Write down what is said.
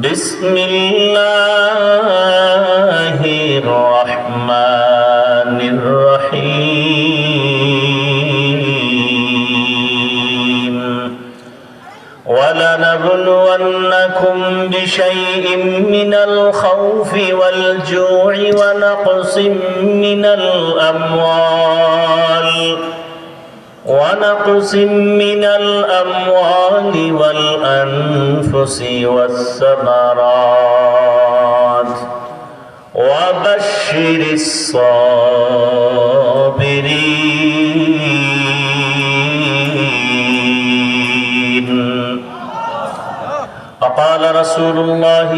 بسم الله الرحمن الرحيم. ولنبلونكم بشيء من الخوف والجوع ونقص من الأموال. ونقص من الأموال والأنفس والثمرات. وبشر الصابرين. وقال رسول الله